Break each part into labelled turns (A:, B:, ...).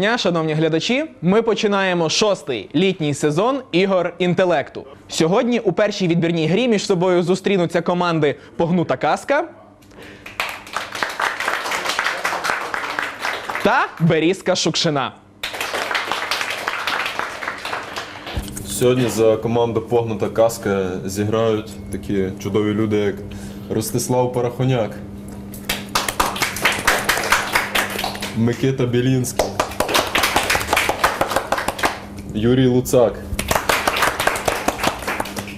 A: дня, шановні глядачі. Ми починаємо шостий літній сезон ігор інтелекту. Сьогодні у першій відбірній грі між собою зустрінуться команди Погнута Каска та Берізка Шукшина.
B: Сьогодні за команду Погнута Каска зіграють такі чудові люди, як Ростислав Парахоняк, Микита Білінський, Юрій Луцак,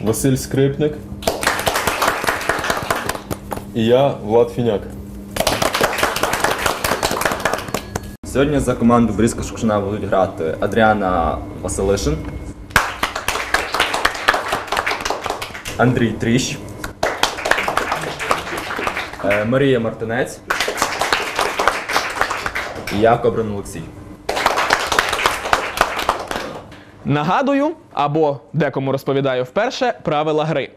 B: Василь Скрипник. І я, Влад Фіняк.
C: Сьогодні за команду Брізка Шукшина будуть грати Адріана Василишин, Андрій Тріщ, е, Марія Мартинець. І я Кобрин Олексій.
A: Нагадую, або декому розповідаю вперше правила гри.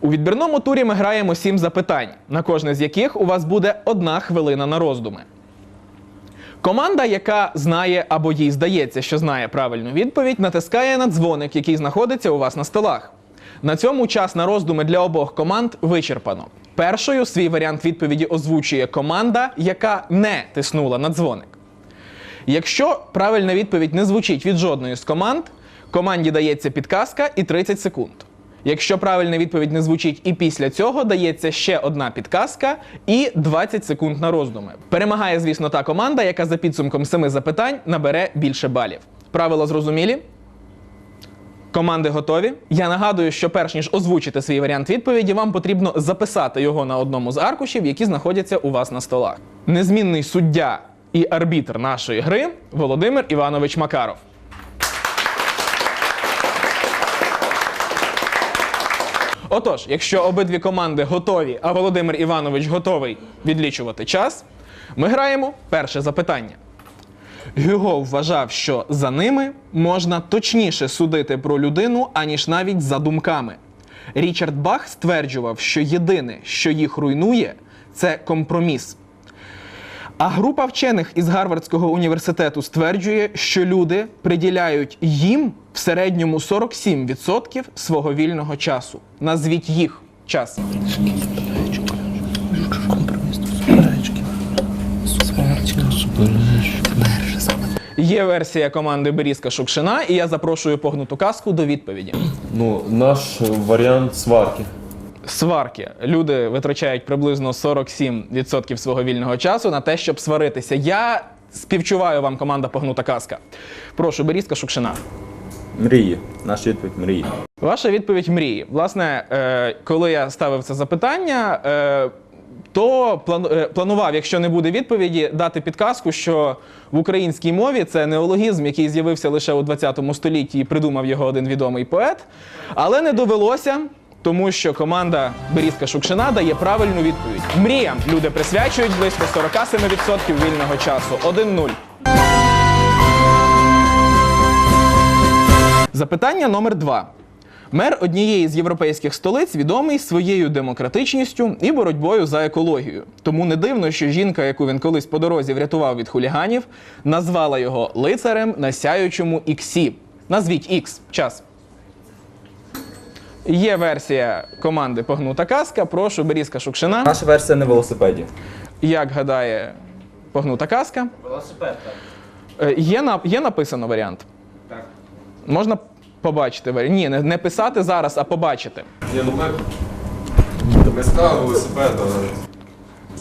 A: У відбірному турі ми граємо сім запитань, на кожне з яких у вас буде одна хвилина на роздуми. Команда, яка знає або їй здається, що знає правильну відповідь, натискає на дзвоник, який знаходиться у вас на столах. На цьому час на роздуми для обох команд вичерпано. Першою свій варіант відповіді озвучує команда, яка не тиснула на дзвоник. Якщо правильна відповідь не звучить від жодної з команд, команді дається підказка і 30 секунд. Якщо правильна відповідь не звучить і після цього дається ще одна підказка і 20 секунд на роздуми. Перемагає, звісно, та команда, яка за підсумком семи запитань набере більше балів. Правила зрозумілі? Команди готові. Я нагадую, що перш ніж озвучити свій варіант відповіді, вам потрібно записати його на одному з аркушів, які знаходяться у вас на столах. Незмінний суддя і арбітр нашої гри Володимир Іванович Макаров. Отож, якщо обидві команди готові, а Володимир Іванович готовий відлічувати час, ми граємо перше запитання. Гюго вважав, що за ними можна точніше судити про людину, аніж навіть за думками. Річард Бах стверджував, що єдине, що їх руйнує, це компроміс. А група вчених із Гарвардського університету стверджує, що люди приділяють їм в середньому 47% свого вільного часу. Назвіть їх час. Є версія команди Берізка Шукшина, і я запрошую погнуту казку до відповіді.
B: Ну, наш варіант сварки.
A: Сварки. Люди витрачають приблизно 47% свого вільного часу на те, щоб сваритися. Я співчуваю вам команда Погнута казка. Прошу, Берізка Шукшина.
C: Мрії. Наша відповідь мрії.
A: Ваша відповідь мрії. Власне, е, коли я ставив це запитання, е, то плану- е, планував, якщо не буде відповіді, дати підказку, що в українській мові це неологізм, який з'явився лише у 20 столітті і придумав його один відомий поет. Але не довелося, тому що команда Берізка Шукшина дає правильну відповідь. Мріям люди присвячують близько 47% вільного часу. 1-0. Запитання номер два. Мер однієї з європейських столиць відомий своєю демократичністю і боротьбою за екологію. Тому не дивно, що жінка, яку він колись по дорозі врятував від хуліганів, назвала його лицарем на сяючому іксі. Назвіть ікс. Час. Є версія команди Погнута казка. Прошу, Берізка Шукшина.
C: Наша версія на велосипеді.
A: Як гадає Погнута казка?
D: Велосипед, так.
A: Е, Є, на, є написано варіант?
D: Так.
A: Можна побачити варіант? Ні, не, не писати зараз, а побачити.
B: Ні, ну ми. Ми сказали велосипед, але.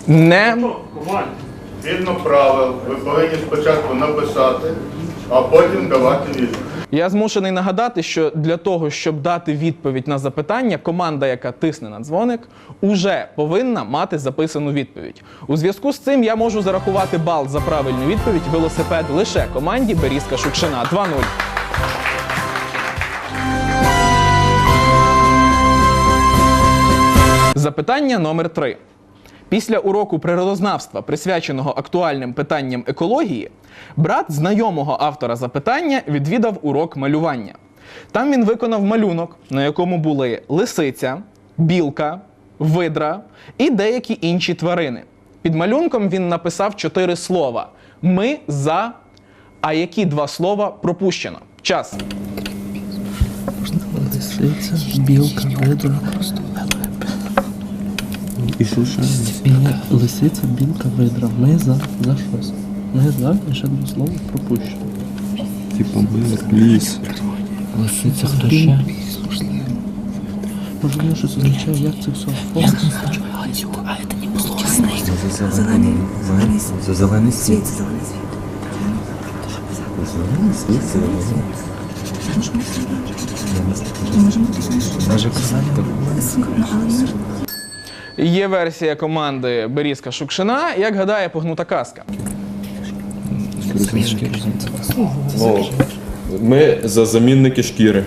A: Не
E: Команд. Згідно правил, ви повинні спочатку написати, а потім давати відповідь.
A: Я змушений нагадати, що для того, щоб дати відповідь на запитання, команда, яка тисне на дзвоник, уже повинна мати записану відповідь. У зв'язку з цим я можу зарахувати бал за правильну відповідь велосипед лише команді Берізка Шукшина 2-0. Запитання номер 3 Після уроку природознавства, присвяченого актуальним питанням екології, брат знайомого автора запитання відвідав урок малювання. Там він виконав малюнок, на якому були лисиця, білка, видра і деякі інші тварини. Під малюнком він написав чотири слова: Ми за. А які два слова пропущено? Час.
D: Лисиця, білка, видра. І що ще? Ні, лисиця, білка, видра. Ми за, за щось. Ми за, і ще два слова пропущено.
B: Типа ми ліс.
D: Лисиця, хто ще? Може, воно щось означає, як це все?
C: За зелений, за зелений світ.
F: Зелений світ.
C: Зелений світ, зелений світ. Може казати.
F: Ми
A: Є версія команди Берізка Шукшина. Як гадає погнута казка?
B: Ну, ми за замінники шкіри.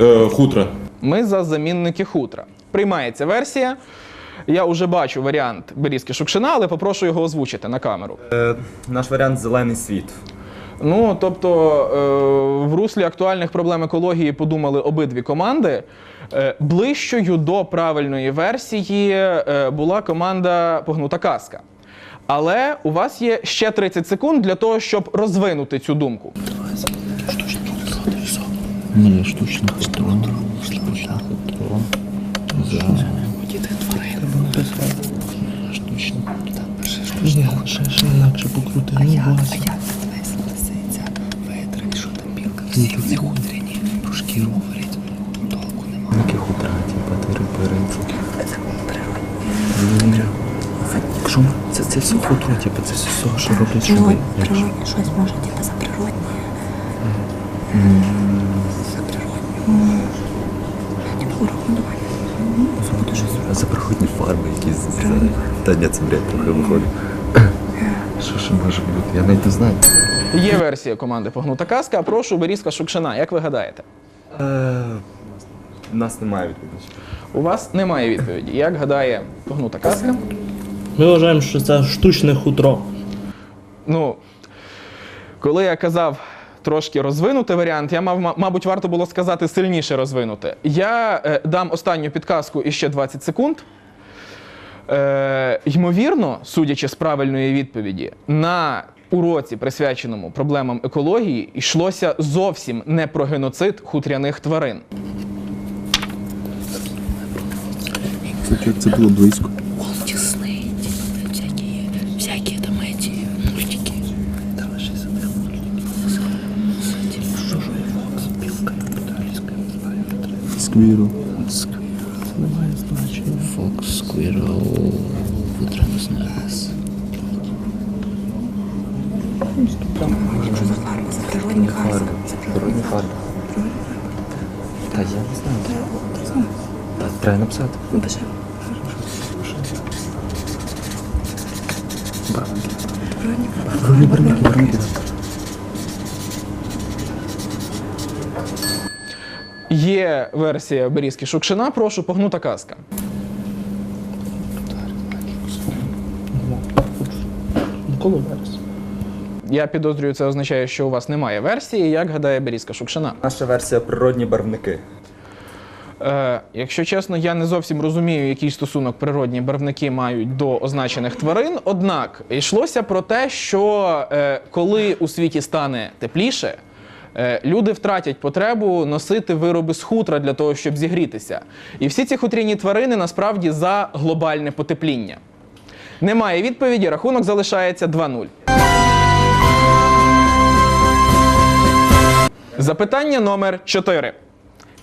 B: Е, хутра.
A: Ми за замінники хутра. Приймається версія. Я вже бачу варіант Берізки Шукшина, але попрошу його озвучити на камеру.
C: Е, Наш варіант зелений світ.
A: Ну, тобто, е, в руслі актуальних проблем екології подумали обидві команди. Е, ближчою до правильної версії е, була команда Погнута казка. Але у вас є ще 30 секунд для того, щоб розвинути цю думку.
D: Ні, штучно хитро. Штучно хитро. За. Штучно. Ні, ще, ще інакше покрути. Ну,
F: а як називається лисиця, видра, і що там білка? Всі ці хутряні про шкіру
C: хутра, типа тири перинці.
F: Це природні.
D: Якщо ми- це, це все хутро, типу, це все, що роблять,
F: Природні, щось може, типу, за природні. За природні. Типу, урахунування.
C: За проходні фарби якісь. Та ні, це бред трохи виходить. Що ще може бути? Я навіть не знаю.
A: Є версія команди Погнута казка. Прошу Берізка Шукшина. Як ви гадаєте?
C: У нас немає відповіді.
A: У вас немає відповіді. Як гадає Погнута казка?
D: Ми вважаємо, що це штучне хутро.
A: Ну, коли я казав трошки розвинути варіант, я мав, мабуть, варто було сказати сильніше розвинути. Я е, дам останню підказку і ще 20 секунд. Е, ймовірно, судячи з правильної відповіді, на уроці, присвяченому проблемам екології, йшлося зовсім не про геноцид хутряних тварин.
B: Як це було близько.
F: Walt Disney, всякі, всякі там эти мультики. Давай ще Що ж не знаю,
B: Сквіру.
D: Це не має значення.
G: Фокс, Сквірл, Вудра, не знаю.
F: Що за фарби? За природні фарби. За
C: Природні фарби. Та я не знаю. Треба написати.
F: Напиши. Природні фарби.
A: Є версія Берізки Шукшина. Прошу погнута казка. Я підозрюю, це означає, що у вас немає версії. Як гадає Берізка Шукшина?
C: Наша версія природні барвники.
A: Е, якщо чесно, я не зовсім розумію, який стосунок природні барвники мають до означених тварин. Однак йшлося про те, що е, коли у світі стане тепліше, е, люди втратять потребу носити вироби з хутра для того, щоб зігрітися. І всі ці хутряні тварини насправді за глобальне потепління. Немає відповіді, рахунок залишається 2-0. Запитання номер 4.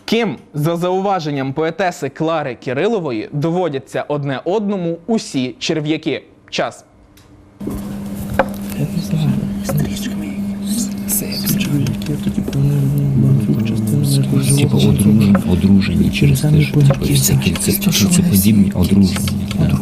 A: Ким, за зауваженням поетеси Клари Кирилової, доводяться одне одному усі черв'яки? Час.
G: Типа одружені, одружені через те, що типу, всякі це подібні одружені. да.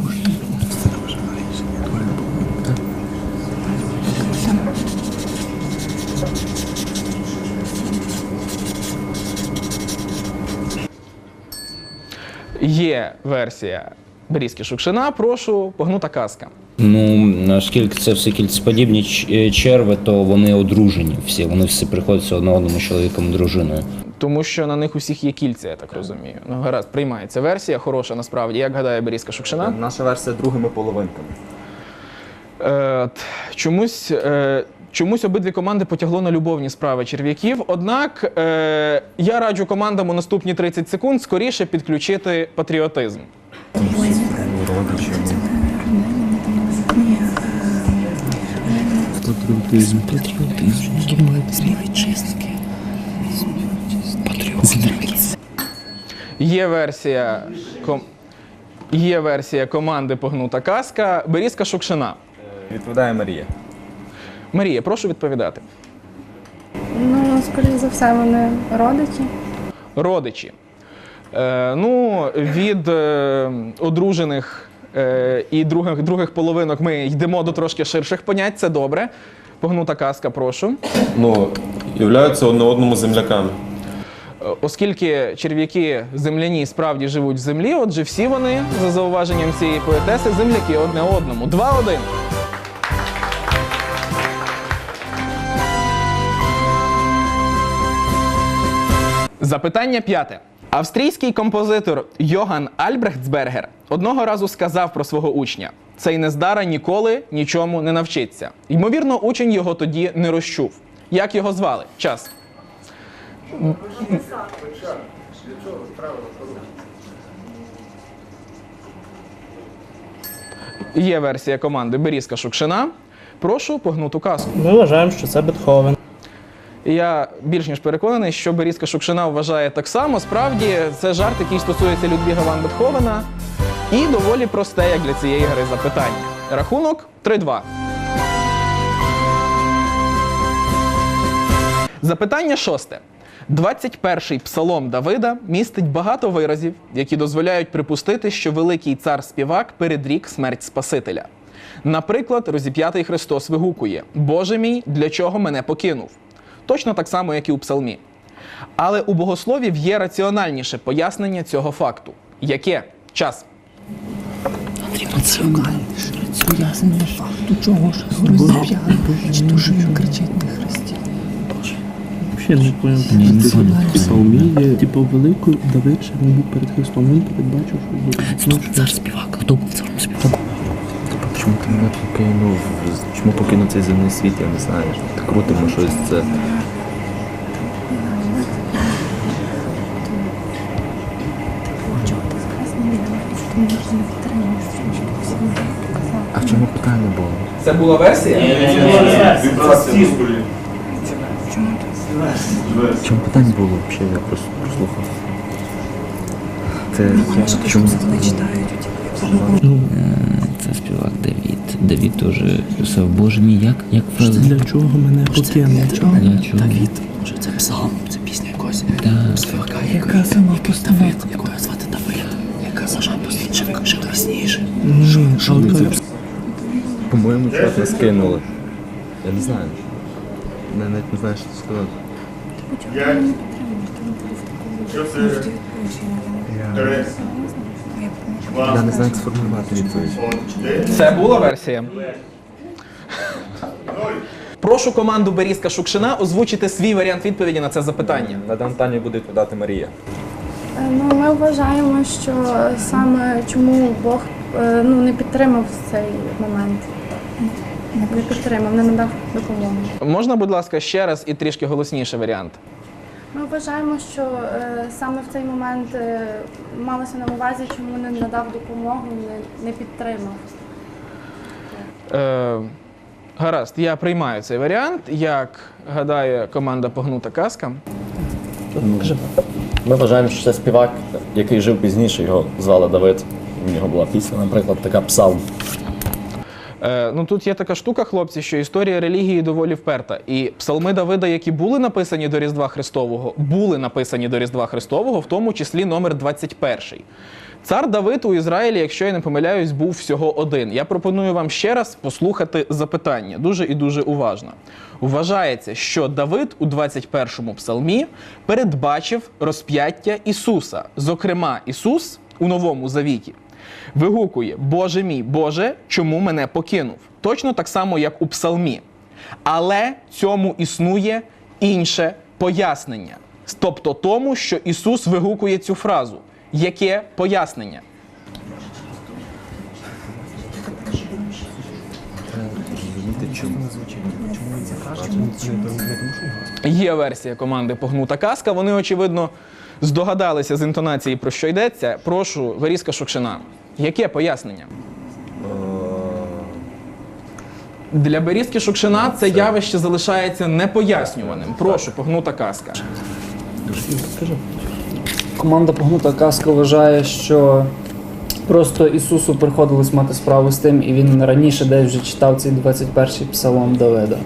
A: Є версія Берізки Шукшина. Прошу погнута казка.
G: Ну, оскільки це все кільцеподібні е, черви, то вони одружені всі. Вони всі приходяться одне одному чоловіком дружиною.
A: Тому що на них усіх є кільця, я так розумію. Ну, гаразд, приймається версія, хороша насправді. Як гадає Берізка Шукшина?
C: Наша версія другими половинками.
A: Е, чомусь, е, Чомусь обидві команди потягло на любовні справи черв'яків. Однак е, я раджу командам у наступні 30 секунд скоріше підключити патріотизм.
D: Патріотизм.
F: Патріотизм.
A: Є версія, ком... Є версія команди Погнута казка. Берізка Шукшина.
C: Відповідає Марія.
A: Марія, прошу відповідати.
H: Ну, скоріш за все, вони родичі.
A: Родичі. Е, ну, від е, одружених е, і других, других половинок ми йдемо до трошки ширших понять, це добре. Погнута казка, прошу.
B: Ну, являються одне одному земляками.
A: Е, Оскільки черв'яки земляні справді живуть в землі, отже, всі вони, за зауваженням цієї поетеси, земляки одне одному. 2-1. Запитання п'яте. Австрійський композитор Йоган Альбрехтсбергер одного разу сказав про свого учня: цей нездара ніколи нічому не навчиться. Ймовірно, учень його тоді не розчув. Як його звали? Час. Є версія команди Берізка Шукшина. Прошу погнуту казку.
D: Ми вважаємо, що це Бетховен.
A: Я більш ніж переконаний, що Берізка Шукшина вважає так само. Справді, це жарт, який стосується Людвіга Ван Бетховена. І доволі просте, як для цієї гри запитання. Рахунок 3-2. Запитання шосте. 21-й псалом Давида містить багато виразів, які дозволяють припустити, що великий цар співак передрік смерть Спасителя. Наприклад, розіп'ятий Христос вигукує: Боже мій, для чого мене покинув? Точно так само, як і у псалмі. Але у богословів є раціональніше пояснення цього факту. Яке? Час.
F: Раціональніше. Пояснення факту чого ж розп'яли. Чи то, що він кричить на Христі.
D: Взагалі не. Псалмі є, типу, великий Давид, ще був перед Христом, він передбачив, що буде.
F: Стоп, цар співак. Хто був царом співаком?
C: Чому ти мене покинув? Чому покинув цей земний світ, я не знаю. Так крутимо щось це. В чому питання було?
A: Це була версія?
C: В чому питання було взагалі? Я просто прослухав. Це чому?
F: Вони читають. Це співак Давід. Давід теж писав, Боже мій, як, як фраза?
D: Для чого мене покинув?
F: Для чого?
I: Давід, може це псалм, це пісня якогось
F: Да.
I: співака,
F: Яка сама постава?
I: якого звати Давид, яка сама постійче, ще пізніше.
D: Ні, але
C: По-моєму, чого нас кинули. Я не знаю. Я навіть не знаю, що
E: це сказати.
C: Я
E: два,
C: не знаю, як сформулювати відповідь.
A: Це була версія. Прошу команду Берізка Шукшина озвучити свій варіант відповіді на це запитання.
C: На дане питання буде відповідати Марія.
H: Е, Ну, ми вважаємо, що саме чому Бог е, ну, не підтримав цей момент. Не підтримав, не надав допомогу.
A: Можна, будь ласка, ще раз і трішки голосніше варіант.
H: Ми вважаємо, що е, саме в цей момент е, малося на увазі, чому не надав допомогу, не, не підтримав.
A: Е, гаразд, я приймаю цей варіант. Як гадає команда Погнута казка.
J: Ми вважаємо, що це співак, який жив пізніше, його звали Давид. У нього була пісня, наприклад, така псалм.
A: Е, ну тут є така штука, хлопці, що історія релігії доволі вперта. І псалми Давида, які були написані до Різдва Христового, були написані до Різдва Христового, в тому числі номер 21. Цар Давид у Ізраїлі, якщо я не помиляюсь, був всього один. Я пропоную вам ще раз послухати запитання дуже і дуже уважно. Вважається, що Давид у 21-му псалмі передбачив розп'яття Ісуса. Зокрема, Ісус у Новому Завіті вигукує: Боже мій, Боже, чому мене покинув? Точно так само, як у псалмі. Але цьому існує інше пояснення. Тобто тому, що Ісус вигукує цю фразу. Яке пояснення? Є версія команди Погнута казка. Вони, очевидно, здогадалися з інтонації, про що йдеться. Прошу, Веріска Шукшина. Яке пояснення? Для Берізки Шукшина це явище залишається непояснюваним. Прошу, погнута казка.
K: Команда Погнута Казка вважає, що просто Ісусу приходилось мати справу з тим, і він раніше десь вже читав цей 21-й псалом Давида.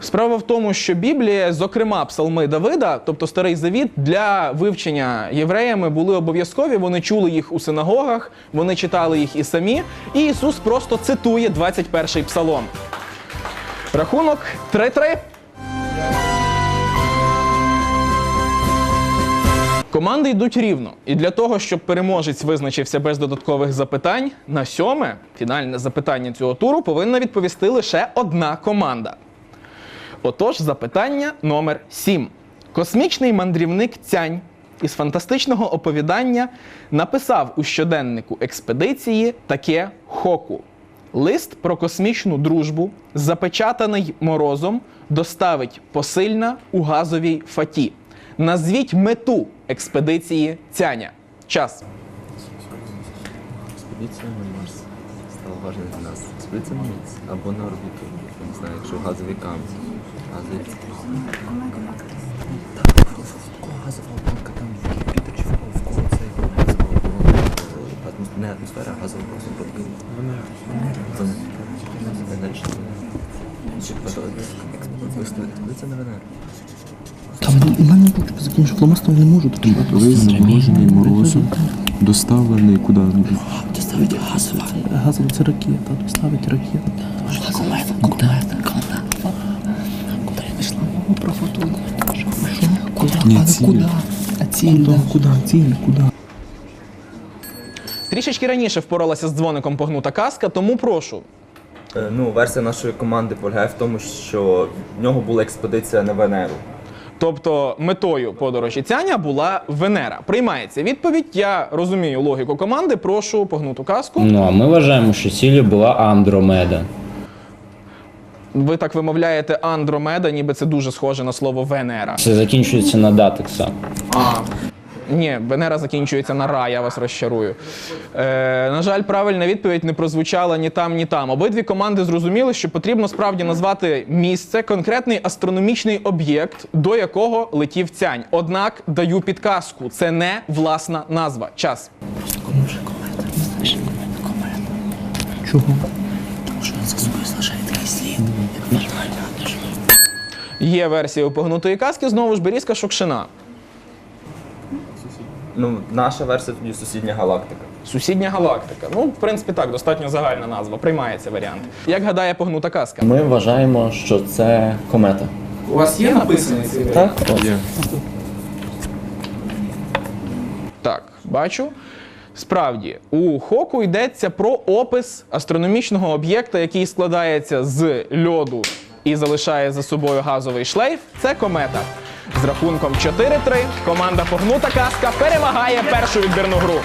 A: Справа в тому, що Біблія, зокрема псалми Давида, тобто Старий Завіт, для вивчення євреями були обов'язкові. Вони чули їх у синагогах, вони читали їх і самі. І Ісус просто цитує 21-й псалом. Рахунок 3-3. Команди йдуть рівно. І для того, щоб переможець визначився без додаткових запитань, на сьоме фінальне запитання цього туру повинна відповісти лише одна команда. Отож, запитання номер 7. Космічний мандрівник Цянь із фантастичного оповідання написав у щоденнику експедиції таке хоку. Лист про космічну дружбу, запечатаний морозом, доставить посильна у газовій фаті. Назвіть мету експедиції Цяня. Час.
C: Експедиція на Марс стала важливою для нас. Експедиція на Марс або на орбіту. Я не знаю, якщо газові камні. Газові... Газова оболонка там Юпітер чи в кого це газова оболонка. Атмос- Не атмосфера, а газова просто подвійна. Венера. Венерична. Чи Експедиція на Венеру.
D: Там у мене тут закінчив фломастером не можу тут.
C: заморожений морозом, доставлений куди?
D: Доставить газова. Газова це ракета, доставить ракета.
I: Комета, комета, комета. Куди я пішла мова про фотон? Що? Але
C: ціль.
I: куди? А ціль, да.
D: Куди? Ціль, куди?
A: Трішечки раніше впоралася з дзвоником погнута казка, тому прошу.
L: Е, Ну, версія нашої команди полягає в тому, що в нього була експедиція на Венеру.
A: Тобто метою подорожі Цяня була Венера. Приймається відповідь. Я розумію логіку команди. Прошу погнуту казку.
G: Ну а ми вважаємо, що цілею була Андромеда.
A: Ви так вимовляєте Андромеда, ніби це дуже схоже на слово Венера.
G: Це закінчується на датекса.
A: А. Ні, Венера закінчується на Ра, я вас розчарую. Е, на жаль, правильна відповідь не прозвучала ні там, ні там. Обидві команди зрозуміли, що потрібно справді назвати місце, конкретний астрономічний об'єкт, до якого летів цянь. Однак даю підказку: це не власна назва. Час.
D: Чого?
I: Тому що
A: Є версія погнутої казки, знову ж Берізка Шукшина.
L: Ну, наша версія тоді сусідня галактика.
A: Сусідня галактика. Ну, в принципі, так, достатньо загальна назва. Приймається варіант. Як гадає погнута казка?
J: Ми вважаємо, що це комета.
A: У вас є написаний цей
J: Так? Ось.
B: Є.
A: Так, бачу. Справді, у Хоку йдеться про опис астрономічного об'єкта, який складається з льоду і залишає за собою газовий шлейф. Це комета. З рахунком 4-3 команда Погнута Казка перемагає першу відбірну гру.